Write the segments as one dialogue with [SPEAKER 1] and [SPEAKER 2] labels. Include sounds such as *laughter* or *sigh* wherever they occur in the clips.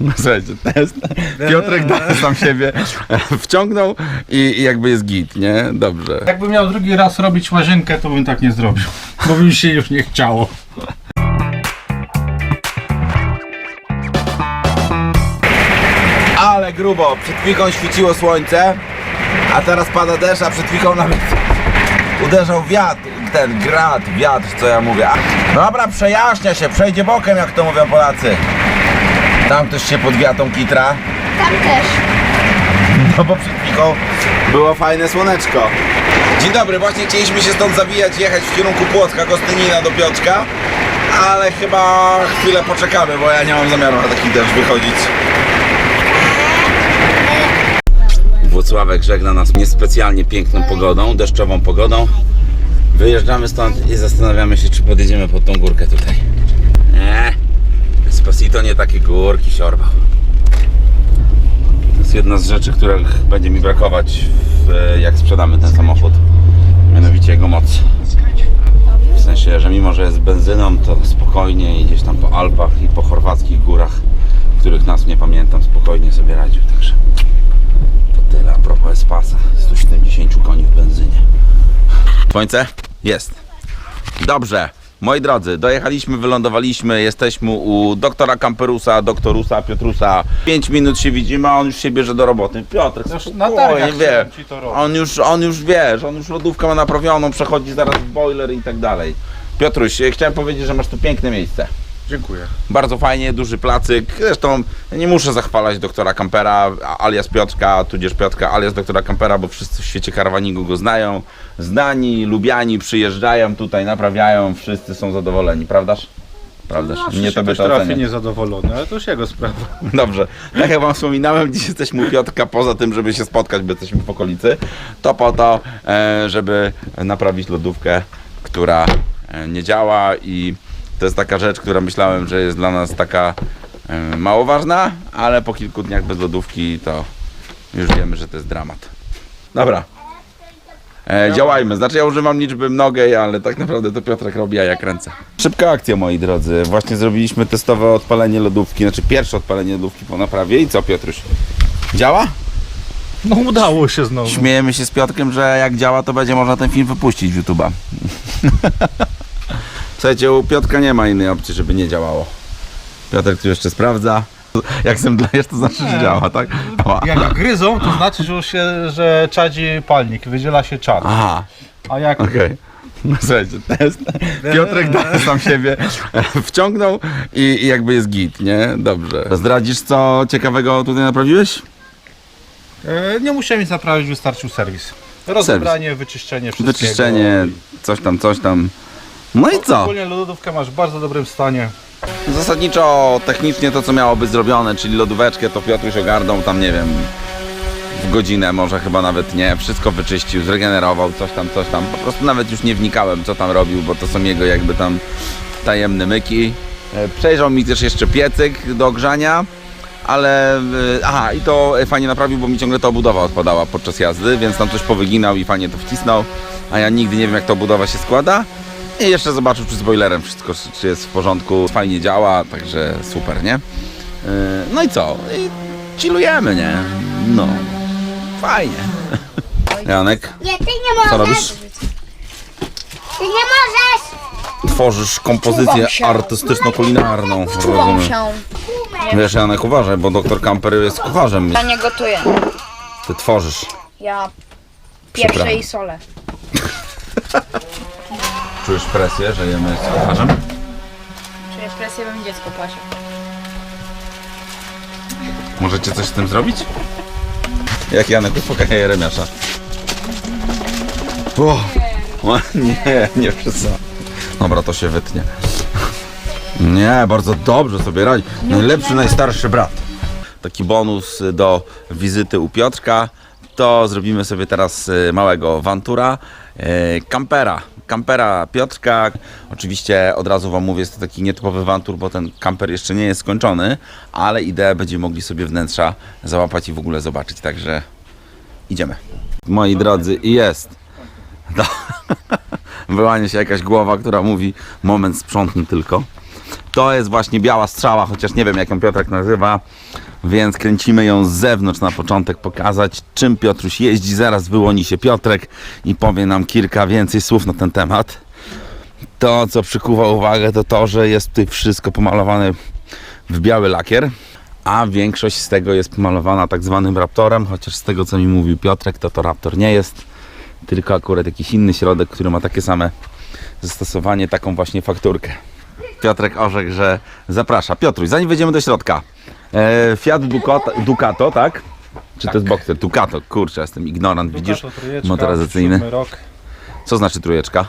[SPEAKER 1] No słuchajcie, test. Piotrek da sam siebie wciągnął i, i jakby jest git, nie? Dobrze.
[SPEAKER 2] Jakbym miał drugi raz robić łazienkę, to bym tak nie zrobił. *laughs* Bo by mi się już nie chciało.
[SPEAKER 1] Ale grubo, przed chwilą świeciło słońce, a teraz pada deszcz, a przed chwilą nawet uderzał wiatr, ten grad, wiatr, co ja mówię. Dobra, przejaśnia się, przejdzie bokiem, jak to mówią Polacy. Tam ktoś się pod wiatą kitra,
[SPEAKER 3] Tam też.
[SPEAKER 1] no bo przed chwilą było fajne słoneczko. Dzień dobry, właśnie chcieliśmy się stąd zawijać, jechać w kierunku Płocka, Gostynina do Piotrka, ale chyba chwilę poczekamy, bo ja nie mam zamiaru na taki deszcz wychodzić. Włocławek żegna nas niespecjalnie piękną pogodą, deszczową pogodą. Wyjeżdżamy stąd i zastanawiamy się, czy podjedziemy pod tą górkę tutaj. Esposito nie takie górki siorbał. To jest jedna z rzeczy, których będzie mi brakować, w, jak sprzedamy ten samochód. Mianowicie jego moc. W sensie, że mimo, że jest benzyną, to spokojnie i gdzieś tam po Alpach i po chorwackich górach, których nas nie pamiętam, spokojnie sobie radził. Także to tyle a propos Espasa. 170 koni w benzynie. Słońce? Jest. Dobrze. Moi drodzy, dojechaliśmy, wylądowaliśmy, jesteśmy u doktora Kamperusa, doktorusa, Piotrusa. 5 minut się widzimy, a on już się bierze do roboty. Piotr,
[SPEAKER 2] Już na
[SPEAKER 1] spokojnie,
[SPEAKER 2] targach
[SPEAKER 1] wie.
[SPEAKER 2] chciałem ci to robić.
[SPEAKER 1] On już, on już wie, że on już lodówkę ma naprawioną, przechodzi zaraz w boiler i tak dalej. Piotruś, chciałem powiedzieć, że masz tu piękne miejsce.
[SPEAKER 2] Dziękuję.
[SPEAKER 1] Bardzo fajnie, duży placyk. Zresztą nie muszę zachwalać doktora Kampera, alias Piotrka, tudzież Piotrka, alias doktora Kampera, bo wszyscy w świecie karawaningu go znają. Znani, lubiani, przyjeżdżają tutaj, naprawiają, wszyscy są zadowoleni, prawdaż? Prawdaż? Nie tobie
[SPEAKER 2] Ktoś
[SPEAKER 1] to
[SPEAKER 2] trafi niezadowolony, ale to już jego sprawa. *laughs*
[SPEAKER 1] Dobrze. Tak jak wam wspominałem, dziś jesteśmy u Piotrka, poza tym, żeby się spotkać, bo jesteśmy w okolicy, to po to, e, żeby naprawić lodówkę, która e, nie działa i to jest taka rzecz, która myślałem, że jest dla nas taka mało ważna, ale po kilku dniach bez lodówki to już wiemy, że to jest dramat. Dobra. E, działajmy. Znaczy ja używam liczby mnogiej, ale tak naprawdę to Piotrek robi, a ja kręcę. Szybka akcja, moi drodzy. Właśnie zrobiliśmy testowe odpalenie lodówki, znaczy pierwsze odpalenie lodówki po naprawie. I co, Piotruś? Działa?
[SPEAKER 2] No udało się znowu.
[SPEAKER 1] Śmiejemy się z Piotrkiem, że jak działa, to będzie można ten film wypuścić w YouTube'a. *laughs* Słuchajcie, u Piotrka nie ma innej opcji, żeby nie działało. Piotrek tu jeszcze sprawdza. Jak zemdlejesz, to znaczy, że
[SPEAKER 2] Nie.
[SPEAKER 1] działa, tak?
[SPEAKER 2] Jak gryzą, to znaczy, że, już się, że czadzi palnik, wydziela się czad.
[SPEAKER 1] Aha.
[SPEAKER 2] A jak
[SPEAKER 1] Okej. No słuchajcie, test. Piotrek da sam siebie wciągnął i, i jakby jest git, nie? Dobrze. Zdradzisz, co ciekawego tutaj naprawiłeś?
[SPEAKER 2] E, nie musiałem nic naprawić, wystarczył serwis. Rozebranie, wyczyszczenie wszystkiego.
[SPEAKER 1] Wyczyszczenie, coś tam, coś tam. No i co?
[SPEAKER 2] Ogólnie lodówkę masz w bardzo dobrym stanie.
[SPEAKER 1] Zasadniczo technicznie to, co miało być zrobione, czyli lodóweczkę, to Piotruś ogarnął tam, nie wiem, w godzinę, może chyba nawet nie. Wszystko wyczyścił, zregenerował, coś tam, coś tam. Po prostu nawet już nie wnikałem, co tam robił, bo to są jego jakby tam tajemne myki. E, Przejrzał mi też jeszcze piecyk do ogrzania, ale e, aha, i to fajnie naprawił, bo mi ciągle ta obudowa odpadała podczas jazdy, więc tam coś powyginał i fajnie to wcisnął, a ja nigdy nie wiem, jak ta obudowa się składa. I jeszcze zobaczył, czy z boilerem wszystko czy jest w porządku, fajnie działa, także super, nie? Yy, No i co? I chillujemy, nie? No, fajnie. *laughs* Janek,
[SPEAKER 3] Nie, ty nie możesz.
[SPEAKER 1] co robisz?
[SPEAKER 3] Ty nie możesz.
[SPEAKER 1] Tworzysz kompozycję
[SPEAKER 3] Czuwam się.
[SPEAKER 1] artystyczno-kulinarną,
[SPEAKER 3] Czuwam
[SPEAKER 1] rozumiem.
[SPEAKER 3] się.
[SPEAKER 1] Wiesz, Janek, uważaj, bo doktor Kamper jest kucharzem.
[SPEAKER 3] Ja nie gotuję.
[SPEAKER 1] Ty tworzysz.
[SPEAKER 3] Ja
[SPEAKER 1] Przepraszam.
[SPEAKER 3] pierwsze i sole. *laughs*
[SPEAKER 1] Czujesz presję, że jemy z kucharzem?
[SPEAKER 3] Czuję presję, bym dziecko płacze.
[SPEAKER 1] Możecie coś z tym zrobić? Jak Janek uspokaja Jeremiasza. O, o, nie, nie przesadzę. Dobra, to się wytnie. Nie, bardzo dobrze sobie radzi. Najlepszy, najstarszy brat. Taki bonus do wizyty u Piotrka. To zrobimy sobie teraz y, małego Wantura. y, Kampera. Kampera Piotrka. Oczywiście od razu Wam mówię, jest to taki nietypowy Wantur, bo ten kamper jeszcze nie jest skończony, ale ideę będziemy mogli sobie wnętrza załapać i w ogóle zobaczyć. Także idziemy. Moi drodzy, jest. *laughs* Do- *laughs* Wyłania się jakaś głowa, która mówi moment sprzątnij tylko. To jest właśnie biała strzała, chociaż nie wiem jak ją Piotrek nazywa, więc kręcimy ją z zewnątrz na początek, pokazać czym Piotruś jeździ. Zaraz wyłoni się Piotrek i powie nam kilka więcej słów na ten temat. To, co przykuwa uwagę, to to, że jest tutaj wszystko pomalowane w biały lakier, a większość z tego jest pomalowana tak zwanym Raptorem, chociaż z tego, co mi mówił Piotrek, to to Raptor nie jest, tylko akurat jakiś inny środek, który ma takie same zastosowanie, taką właśnie fakturkę. Piotrek orzekł, że zaprasza. Piotruś, zanim wejdziemy do środka, e, Fiat Ducato, Ducato, tak? Czy to jest Boxer? Ducato, kurczę, jestem ignorant, widzisz?
[SPEAKER 2] Ducato trójeczka,
[SPEAKER 1] motoryzacyjny.
[SPEAKER 2] siódmy rok.
[SPEAKER 1] Co znaczy trójeczka?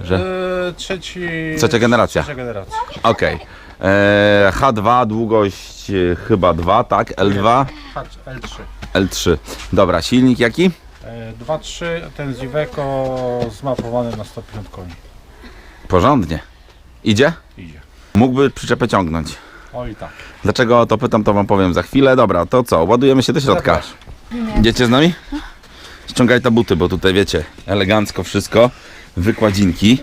[SPEAKER 1] Że?
[SPEAKER 2] E, trzeci...
[SPEAKER 1] Trzecia generacja.
[SPEAKER 2] Trzecia generacja.
[SPEAKER 1] Okej. E, H2, długość e, chyba 2, tak? L2,
[SPEAKER 2] Hacz L3.
[SPEAKER 1] L3. Dobra, silnik jaki?
[SPEAKER 2] E, 2.3, ten z Iveco zmapowany na 150 koni.
[SPEAKER 1] Porządnie. Idzie?
[SPEAKER 2] Idzie.
[SPEAKER 1] Mógłby przyczepę ciągnąć.
[SPEAKER 2] Oj tak.
[SPEAKER 1] Dlaczego to pytam, to wam powiem za chwilę. Dobra, to co? Ładujemy się do środka. Idziecie z nami? Ściągaj te buty, bo tutaj wiecie, elegancko wszystko, wykładzinki.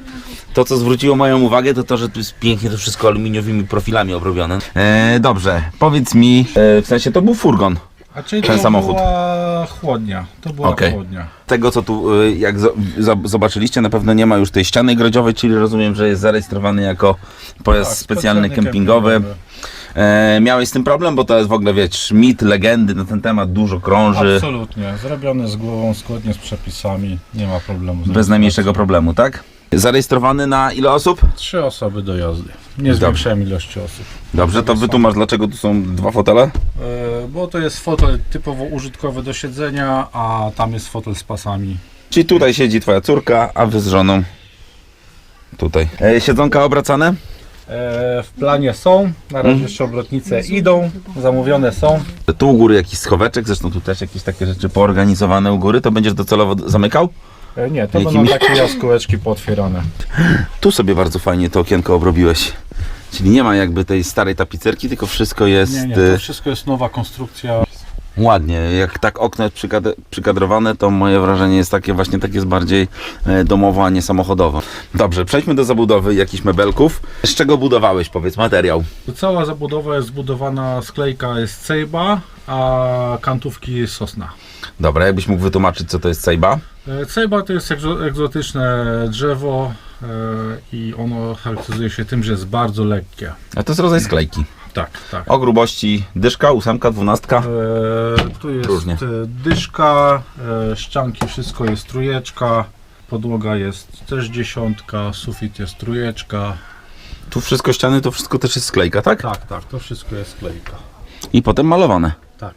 [SPEAKER 1] To, co zwróciło moją uwagę, to to, że tu jest pięknie to wszystko aluminiowymi profilami obrobione. E, dobrze, powiedz mi, e, w sensie to był furgon.
[SPEAKER 2] A czyli
[SPEAKER 1] Ten
[SPEAKER 2] to
[SPEAKER 1] samochód.
[SPEAKER 2] była chłodnia. To była
[SPEAKER 1] Okej.
[SPEAKER 2] chłodnia.
[SPEAKER 1] Tego, co tu, e, jak zo- za- zobaczyliście, na pewno nie ma już tej ściany grodziowej, czyli rozumiem, że jest zarejestrowany jako pojazd
[SPEAKER 2] Tak,
[SPEAKER 1] specjalny kempingowy. E, miałeś z tym problem, bo to jest w ogóle, wiesz, mit, legendy na ten temat, dużo krąży.
[SPEAKER 2] Absolutnie. Zrobione z głową, zgodnie z przepisami. Nie ma problemu. z
[SPEAKER 1] Bez najmniejszego problemu, tak? Zarejestrowany na ile osób?
[SPEAKER 2] Trzy osoby do jazdy. Nie
[SPEAKER 1] Dobrze.
[SPEAKER 2] zwiększałem ilości osób.
[SPEAKER 1] Dobrze, to wytłumacz, dlaczego tu są dwa fotele?
[SPEAKER 2] E, bo to jest fotel typowo użytkowy do siedzenia, a tam jest fotel z pasami.
[SPEAKER 1] Czyli tutaj siedzi twoja córka, a wy z żoną tutaj. E, siedzonka obracane?
[SPEAKER 2] E, w planie są, na razie jeszcze obrotnice idą, zamówione są.
[SPEAKER 1] Tu u góry jakiś schoweczek, zresztą tu też jakieś takie rzeczy poorganizowane u góry, to będziesz docelowo d- zamykał?
[SPEAKER 2] E, nie, to
[SPEAKER 1] Jakimi-
[SPEAKER 2] będą takie jaskółeczki pootwierane.
[SPEAKER 1] Tu sobie bardzo fajnie to okienko obrobiłeś. Czyli nie ma jakby tej starej tapicerki, tylko wszystko jest
[SPEAKER 2] Nie, nie, to wszystko jest nowa konstrukcja.
[SPEAKER 1] ładnie. Jak tak okno jest przykad- przykadrowane, to moje wrażenie jest takie właśnie takie jest bardziej e, domowo, a nie samochodowo. Dobrze, przejdźmy do zabudowy jakichś mebelków. Z czego budowałeś, powiedz, materiał?
[SPEAKER 2] Cała zabudowa jest zbudowana, sklejka jest cejba, a kantówki jest sosna.
[SPEAKER 1] Dobra, jakbyś mógł wytłumaczyć, co to jest cejba?
[SPEAKER 2] E, Cejba to jest egzo- egzotyczne drzewo e, i ono charakteryzuje się tym, że jest bardzo lekkie.
[SPEAKER 1] A to jest rodzaj sklejki.
[SPEAKER 2] Tak, tak.
[SPEAKER 1] O grubości dyszka, ósemka, dwunastka.
[SPEAKER 2] E, tu jest
[SPEAKER 1] Różnie.
[SPEAKER 2] e, dyszka, e, ścianki, wszystko jest trójeczka, podłoga jest też dziesiątka, sufit jest trójeczka.
[SPEAKER 1] Tu wszystko ściany, to wszystko też jest sklejka, tak?
[SPEAKER 2] Tak, tak, to wszystko jest sklejka.
[SPEAKER 1] I potem malowane.
[SPEAKER 2] Tak.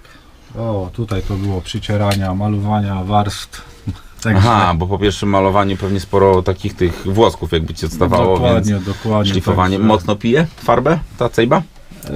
[SPEAKER 2] O, tutaj to było przycierania, malowania, warstw. *laughs* Także
[SPEAKER 1] Aha, bo po pierwszym malowaniu pewnie sporo takich tych włosków jakby ci odstawało,
[SPEAKER 2] dokładnie,
[SPEAKER 1] więc
[SPEAKER 2] dokładnie.
[SPEAKER 1] szlifowanie.
[SPEAKER 2] także-
[SPEAKER 1] Mocno pije farbę ta cejba?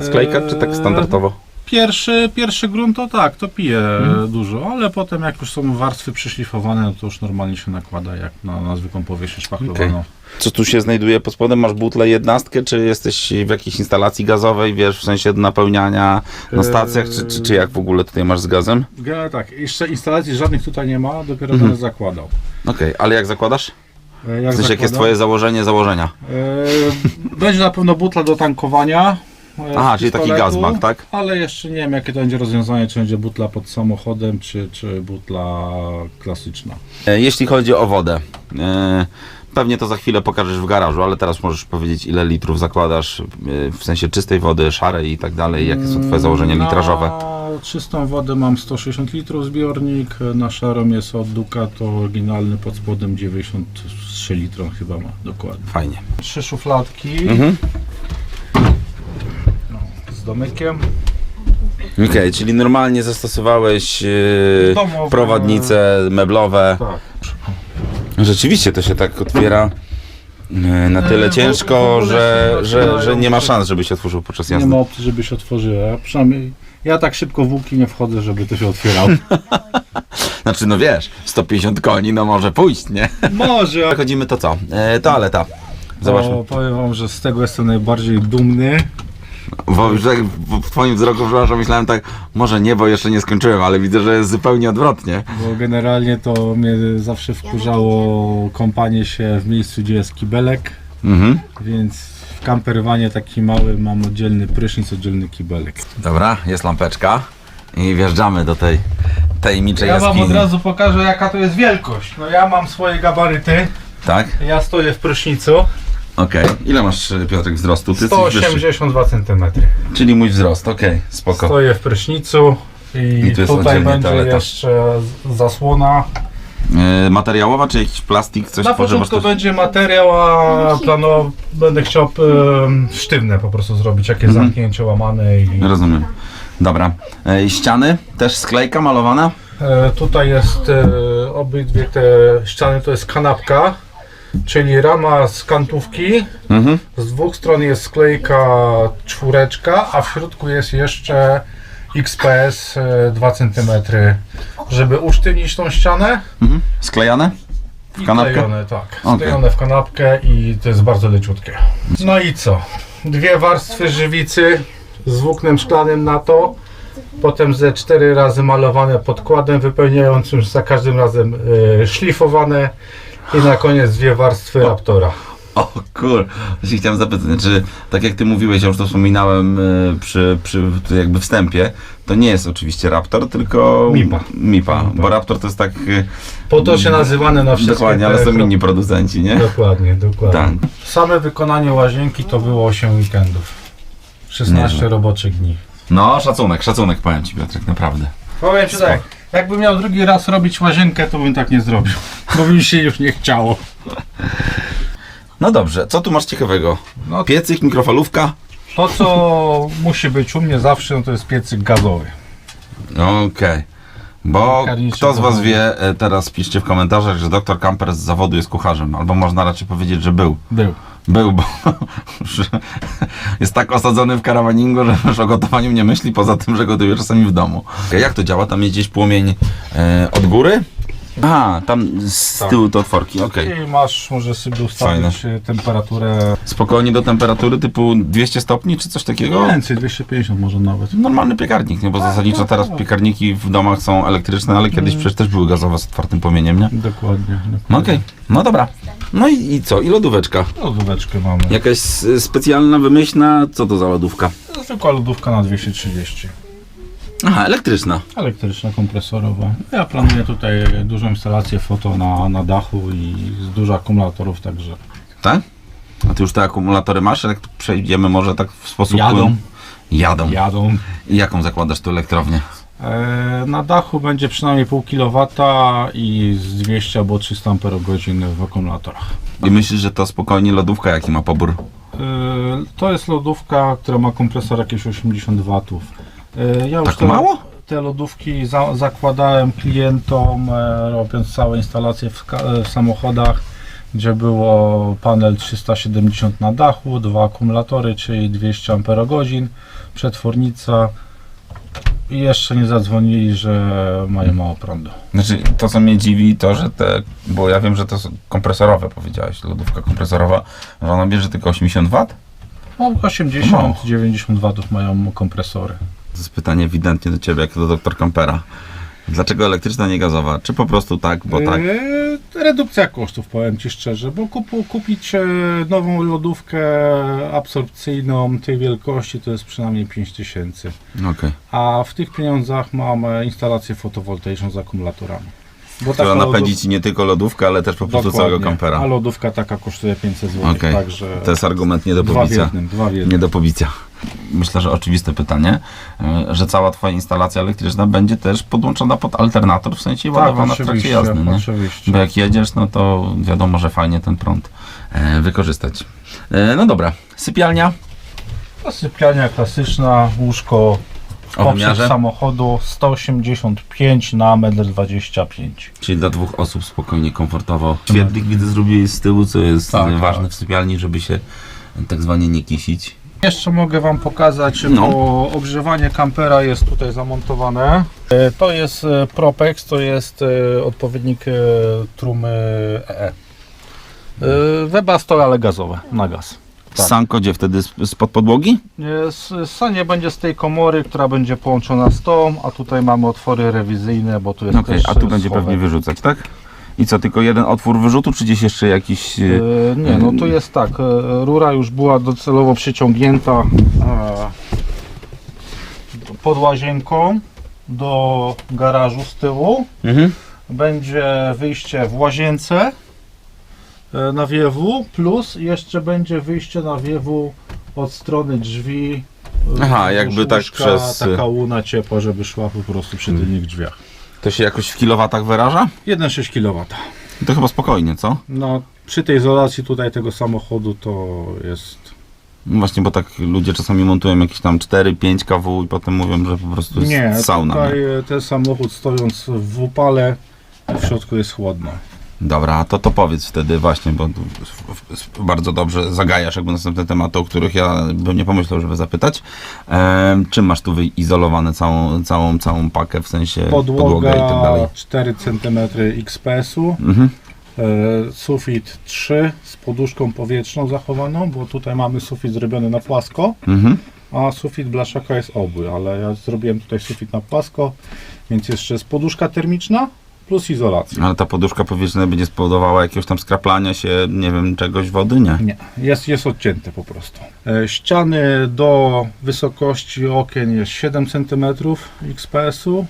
[SPEAKER 1] Sklejka, czy tak
[SPEAKER 2] Eee,
[SPEAKER 1] standardowo?
[SPEAKER 2] Pierwszy, pierwszy grunt to tak, to pije
[SPEAKER 1] Mhm.
[SPEAKER 2] dużo, ale potem jak już są warstwy przyszlifowane, no to już normalnie się nakłada jak na, na zwykłą powierzchnię szpachlowaną.
[SPEAKER 1] Co tu się znajduje pod spodem? Masz butlę jednostkę, czy jesteś w jakiejś instalacji gazowej, wiesz, w sensie napełniania na stacjach, czy, czy, czy jak w ogóle tutaj masz z gazem?
[SPEAKER 2] Ja, tak, jeszcze instalacji żadnych tutaj nie ma, dopiero
[SPEAKER 1] Mhm.
[SPEAKER 2] będę zakładał.
[SPEAKER 1] Okej, ale jak zakładasz?
[SPEAKER 2] E, Jak
[SPEAKER 1] W sensie, jakie jest twoje założenie założenia?
[SPEAKER 2] E, będzie na pewno butla do tankowania.
[SPEAKER 1] Aha,
[SPEAKER 2] z
[SPEAKER 1] czyli taki
[SPEAKER 2] pistoletu,
[SPEAKER 1] tak?
[SPEAKER 2] Ale jeszcze nie wiem, jakie to będzie rozwiązanie, czy będzie butla pod samochodem, czy, czy butla klasyczna.
[SPEAKER 1] E, Jeśli chodzi o wodę, e, pewnie to za chwilę pokażesz w garażu, ale teraz możesz powiedzieć, ile litrów zakładasz, e, w sensie czystej wody, szarej i tak dalej, jakie są twoje założenia litrażowe?
[SPEAKER 2] Na czystą wodę mam 160 litrów zbiornik, na szarą jest od Ducato oryginalny pod spodem 93 litron chyba ma, dokładnie.
[SPEAKER 1] Fajnie.
[SPEAKER 2] Trzy szufladki
[SPEAKER 1] Mhm.
[SPEAKER 2] Z domykiem.
[SPEAKER 1] Okej, czyli normalnie zastosowałeś
[SPEAKER 2] Domowe.
[SPEAKER 1] prowadnice meblowe.
[SPEAKER 2] Tak.
[SPEAKER 1] Rzeczywiście to się tak otwiera e, na tyle
[SPEAKER 2] E, bo-
[SPEAKER 1] ciężko,
[SPEAKER 2] w ogóle
[SPEAKER 1] że,
[SPEAKER 2] się
[SPEAKER 1] że, że nie ma szans, żeby się otworzył podczas
[SPEAKER 2] Nie
[SPEAKER 1] jazdy.
[SPEAKER 2] ma opcji, żeby się otworzyła. Przynajmniej ja tak szybko w łuki nie wchodzę, żeby to się otwierało. *laughs*
[SPEAKER 1] Znaczy, no wiesz, 150 koni, no może pójść, nie? *laughs*
[SPEAKER 2] Może.
[SPEAKER 1] Przechodzimy to co? E, toaleta. Zobaczmy.
[SPEAKER 2] O, powiem wam, że z tego jestem najbardziej dumny.
[SPEAKER 1] Bo tak w, twoim wzroku, przepraszam, myślałem tak, może nie, bo jeszcze nie skończyłem, ale widzę, że jest zupełnie odwrotnie.
[SPEAKER 2] Bo generalnie to mnie zawsze wkurzało kąpanie się w miejscu, gdzie jest kibelek.
[SPEAKER 1] Mhm.
[SPEAKER 2] Więc w camperwanie taki mały, mam oddzielny prysznic, oddzielny kibelek.
[SPEAKER 1] Dobra, jest lampeczka i wjeżdżamy do tej tajemniczej
[SPEAKER 2] Ja wam
[SPEAKER 1] jaskini.
[SPEAKER 2] od razu pokażę jaka to jest wielkość. No ja mam swoje gabaryty,
[SPEAKER 1] Tak?
[SPEAKER 2] ja stoję w prysznicu,
[SPEAKER 1] Okej. Ile masz Piotrek wzrostu? Ty jesteś wyższy.
[SPEAKER 2] 182 cm.
[SPEAKER 1] Czyli mój wzrost, okej, spoko.
[SPEAKER 2] Stoję w prysznicu i,
[SPEAKER 1] I tu jest
[SPEAKER 2] tutaj
[SPEAKER 1] oddzielnie
[SPEAKER 2] będzie
[SPEAKER 1] toaleta.
[SPEAKER 2] jeszcze z- zasłona.
[SPEAKER 1] Yy, materiałowa czy jakiś plastik? Coś
[SPEAKER 2] Na
[SPEAKER 1] spożywasz
[SPEAKER 2] początku będzie materiał, a będę chciał em, sztywne po prostu zrobić, jakieś
[SPEAKER 1] Mhm.
[SPEAKER 2] zamknięcie łamane i
[SPEAKER 1] Rozumiem. Dobra. Yy, ściany? Też sklejka malowana?
[SPEAKER 2] e, tutaj jest e, obydwie te ściany to jest kanapka, czyli rama z kantówki,
[SPEAKER 1] Mhm.
[SPEAKER 2] z dwóch stron jest sklejka czwóreczka, a w środku jest jeszcze XPS e, 2 cm, żeby usztywnić tą ścianę.
[SPEAKER 1] mhm. Sklejane? W kanapkę?
[SPEAKER 2] Klejone, tak. Sklejone w kanapkę i to jest bardzo leciutkie. No i co? Dwie warstwy żywicy z włóknem szklanym na to. Potem ze cztery razy malowane podkładem wypełniającym za każdym razem e, szlifowane. I na koniec dwie warstwy Raptora.
[SPEAKER 1] O kur, właśnie chciałem zapytać, czy tak jak ty mówiłeś, ja już to wspominałem y, przy, przy jakby wstępie, to nie jest oczywiście Raptor, tylko
[SPEAKER 2] Mipa.
[SPEAKER 1] Mipa, bo Raptor to jest tak y,
[SPEAKER 2] Po to się nazywane na wszystkie
[SPEAKER 1] dokładnie, ale
[SPEAKER 2] te-
[SPEAKER 1] są inni producenci, nie?
[SPEAKER 2] Dokładnie, dokładnie.
[SPEAKER 1] Tak.
[SPEAKER 2] Same wykonanie łazienki to było 8 weekendów. 16
[SPEAKER 1] Nieźle.
[SPEAKER 2] roboczych dni.
[SPEAKER 1] No, szacunek, szacunek powiem ci Piotrek, naprawdę.
[SPEAKER 2] Powiem ci tak, jakbym miał drugi raz robić łazienkę, to bym tak nie zrobił. *laughs* Bo mi się już nie chciało.
[SPEAKER 1] No dobrze, co tu masz ciekawego?
[SPEAKER 2] No,
[SPEAKER 1] Piecyk, mikrofalówka?
[SPEAKER 2] to co musi być u mnie zawsze, no to jest piecyk gazowy.
[SPEAKER 1] Okej. Bo kto z was wie, e, teraz piszcie w komentarzach, że dr Kamper z zawodu jest kucharzem, albo można raczej powiedzieć, że był.
[SPEAKER 2] Był.
[SPEAKER 1] Był, bo *laughs* jest tak osadzony w karawaningu, że już o gotowaniu nie myśli, poza tym, że gotuje czasami w domu. Jak to działa? Tam jest gdzieś płomień e, od góry? A, tam z
[SPEAKER 2] Tak.
[SPEAKER 1] tyłu to otworki, okej.
[SPEAKER 2] I masz, może sobie ustawić e, temperaturę
[SPEAKER 1] Spokojnie do temperatury typu 200 stopni, czy coś takiego?
[SPEAKER 2] więcej, 250 może nawet.
[SPEAKER 1] Normalny piekarnik, nie? Bo zasadniczo teraz piekarniki w domach są elektryczne, ale kiedyś przecież też były gazowe z otwartym płomieniem, nie?
[SPEAKER 2] Dokładnie.
[SPEAKER 1] No okej, no dobra. No i, i co? I lodóweczka?
[SPEAKER 2] Lodóweczkę mamy.
[SPEAKER 1] Jakaś specjalna, wymyślna? Co to za lodówka?
[SPEAKER 2] Zwykła lodówka na 230.
[SPEAKER 1] Aha, elektryczna.
[SPEAKER 2] Elektryczna, kompresorowa. Ja planuję tutaj dużą instalację foto na, na dachu i z dużo akumulatorów, także
[SPEAKER 1] Tak? A ty już te akumulatory masz? Jak przejdziemy może tak w sposób...
[SPEAKER 2] Jadą.
[SPEAKER 1] Jadą.
[SPEAKER 2] jadą.
[SPEAKER 1] I jaką zakładasz tu elektrownię?
[SPEAKER 2] E, Na dachu będzie przynajmniej pół kilowata i z 200 albo 300 Ah w akumulatorach.
[SPEAKER 1] I myślisz, że to spokojnie lodówka jaki ma pobór?
[SPEAKER 2] E, To jest lodówka, która ma kompresor jakieś 80 watów. E, Ja już
[SPEAKER 1] Tak
[SPEAKER 2] te,
[SPEAKER 1] mało?
[SPEAKER 2] te lodówki za, zakładałem klientom, e, robiąc całe instalacje w, e, w samochodach, gdzie było panel 370 na dachu, dwa akumulatory, czyli 200 Ah, przetwornica i jeszcze nie zadzwonili, że mają mało prądu.
[SPEAKER 1] Znaczy, to co mnie dziwi, to że te, bo ja wiem, że to są kompresorowe, powiedziałeś, lodówka kompresorowa, że ona bierze tylko 80 W?
[SPEAKER 2] No,
[SPEAKER 1] Mało.
[SPEAKER 2] 80-90 watów mają kompresory.
[SPEAKER 1] To jest pytanie ewidentnie do ciebie, jak do doktor Kampera. Dlaczego elektryczna, nie gazowa? Czy po prostu tak, bo tak?
[SPEAKER 2] Eee, redukcja kosztów, powiem Ci szczerze, bo kupu, kupić e, nową lodówkę absorpcyjną tej wielkości to jest przynajmniej 5000,
[SPEAKER 1] Okej.
[SPEAKER 2] a w tych pieniądzach mam e, instalację fotowoltaiczną z akumulatorami. Bo
[SPEAKER 1] Która napędzi ci nie tylko lodówkę, ale też po prostu całego
[SPEAKER 2] Dokładnie.
[SPEAKER 1] kampera.
[SPEAKER 2] A lodówka taka kosztuje 500 zł,
[SPEAKER 1] Okej.
[SPEAKER 2] także
[SPEAKER 1] To jest argument nie do
[SPEAKER 2] dwa w
[SPEAKER 1] pobicia.
[SPEAKER 2] jednym, dwa w jednym.
[SPEAKER 1] Nie do pobicia. Myślę, że oczywiste pytanie, y, że cała twoja instalacja elektryczna będzie też podłączona pod alternator, w sensie
[SPEAKER 2] Tak,
[SPEAKER 1] ładowana w trakcie jazdy, nie?
[SPEAKER 2] oczywiście.
[SPEAKER 1] Bo jak jedziesz, no to wiadomo, że fajnie ten prąd e, wykorzystać. E, no dobra, sypialnia
[SPEAKER 2] To Sypialnia klasyczna, łóżko
[SPEAKER 1] wymiarze,
[SPEAKER 2] samochodu 185 na 1,25 m.
[SPEAKER 1] czyli dla dwóch osób spokojnie, komfortowo. Świetlik widzę zrobiłeś z tyłu, co jest
[SPEAKER 2] Tak,
[SPEAKER 1] e, ważne
[SPEAKER 2] tak.
[SPEAKER 1] w sypialni, żeby się tak zwanie nie kisić.
[SPEAKER 2] Jeszcze mogę Wam pokazać,
[SPEAKER 1] No.
[SPEAKER 2] bo ogrzewanie kampera jest tutaj zamontowane. E, To jest e, Propex, to jest e, odpowiednik trumy EE. E, Webasto, ale gazowe, na gaz. Tak.
[SPEAKER 1] Sanko gdzie wtedy sp- spod podłogi?
[SPEAKER 2] Sanie będzie z tej komory, która będzie połączona z tą, a tutaj mamy otwory rewizyjne, bo tu jest
[SPEAKER 1] Okej,
[SPEAKER 2] też
[SPEAKER 1] a tu będzie
[SPEAKER 2] schowek.
[SPEAKER 1] pewnie wyrzucać, tak? I co, tylko jeden otwór wyrzutu, czy gdzieś jeszcze jakiś... e,
[SPEAKER 2] E, nie, no to jest tak. e, Rura już była docelowo przyciągnięta pod łazienką do garażu z tyłu.
[SPEAKER 1] Mhm.
[SPEAKER 2] Będzie wyjście w łazience e, nawiewu, plus jeszcze będzie wyjście nawiewu od strony drzwi.
[SPEAKER 1] Aha, jakby tak
[SPEAKER 2] łóżka,
[SPEAKER 1] przez-
[SPEAKER 2] Taka łuna ciepła, żeby szła po prostu przy tylnych drzwiach.
[SPEAKER 1] To się jakoś w kilowatach wyraża?
[SPEAKER 2] 1,6 kW.
[SPEAKER 1] To chyba spokojnie, co?
[SPEAKER 2] No, przy tej izolacji tutaj tego samochodu to jest
[SPEAKER 1] No Właśnie, bo tak ludzie czasami montują jakieś tam 4-5 kW i potem mówią, że po prostu jest
[SPEAKER 2] Nie,
[SPEAKER 1] sauna.
[SPEAKER 2] tutaj
[SPEAKER 1] nie?
[SPEAKER 2] ten samochód stojąc w upale, w środku jest chłodno.
[SPEAKER 1] Dobra, to to powiedz wtedy właśnie, bo bardzo dobrze zagajasz jakby następne tematy, o których ja bym nie pomyślał, żeby zapytać. Em, czym masz tu wyizolowane całą, całą, całą pakę, w sensie
[SPEAKER 2] Podłoga,
[SPEAKER 1] podłogę i tak dalej?
[SPEAKER 2] 4 cm XPS-u,
[SPEAKER 1] Mhm.
[SPEAKER 2] e, sufit 3 z poduszką powietrzną zachowaną, bo tutaj mamy sufit zrobiony na płasko,
[SPEAKER 1] Mhm.
[SPEAKER 2] a sufit blaszaka jest obły, ale ja zrobiłem tutaj sufit na płasko, więc jeszcze jest poduszka termiczna plus izolacja.
[SPEAKER 1] Ale ta poduszka powietrzna będzie spowodowała jakiegoś tam skraplania się, nie wiem, czegoś wody, nie?
[SPEAKER 2] Nie, jest, jest odcięte po prostu. E, Ściany do wysokości okien jest 7 cm XPS-u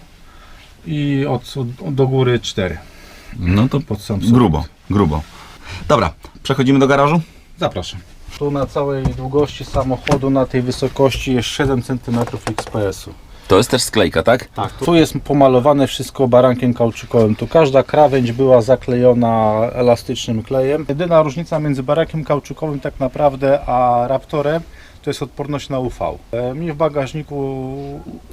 [SPEAKER 2] i od, od, do góry 4
[SPEAKER 1] No to
[SPEAKER 2] pod sam sufit.
[SPEAKER 1] grubo, grubo. Dobra, przechodzimy do garażu?
[SPEAKER 2] Zapraszam. Tu na całej długości samochodu na tej wysokości jest 7 cm XPS-u.
[SPEAKER 1] To jest też sklejka, tak?
[SPEAKER 2] Tak. Tu jest pomalowane wszystko barankiem kauczukowym. Tu każda krawędź była zaklejona elastycznym klejem. Jedyna różnica między barankiem kauczukowym tak naprawdę a Raptorem to jest odporność na UV. E, Mi w bagażniku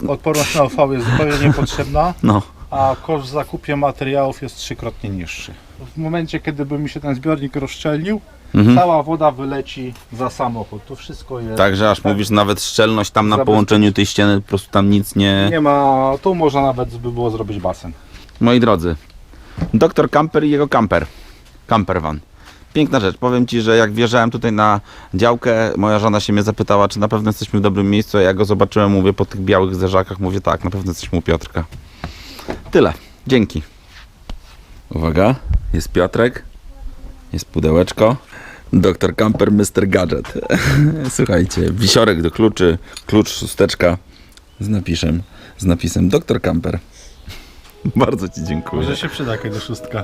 [SPEAKER 2] odporność na UV jest zupełnie *laughs* niepotrzebna,
[SPEAKER 1] No.
[SPEAKER 2] a koszt w zakupie materiałów jest trzykrotnie niższy. W momencie, kiedy by mi się ten zbiornik rozszczelnił,
[SPEAKER 1] Mhm.
[SPEAKER 2] cała woda wyleci za samochód. Tu wszystko jest.
[SPEAKER 1] Także aż
[SPEAKER 2] tak.
[SPEAKER 1] mówisz, nawet szczelność tam na połączeniu tej ściany, po prostu tam nic nie...
[SPEAKER 2] Nie ma, tu można nawet by było zrobić basen.
[SPEAKER 1] Moi drodzy, doktor Camper i jego camper. Camper van. Piękna rzecz. Powiem Ci, że jak wjeżdżałem tutaj na działkę, moja żona się mnie zapytała, czy na pewno jesteśmy w dobrym miejscu. a Ja go zobaczyłem, mówię po tych białych zerzakach, mówię tak, na pewno jesteśmy u Piotrka. Tyle. Dzięki. Uwaga, jest Piotrek, jest pudełeczko. Doktor Camper, Mr. Gadget. *laughs* Słuchajcie, wisiorek do kluczy, klucz szósteczka z napisem, z napisem Doktor Camper. *laughs* Bardzo Ci dziękuję.
[SPEAKER 2] Może się przyda kiedy szóstka.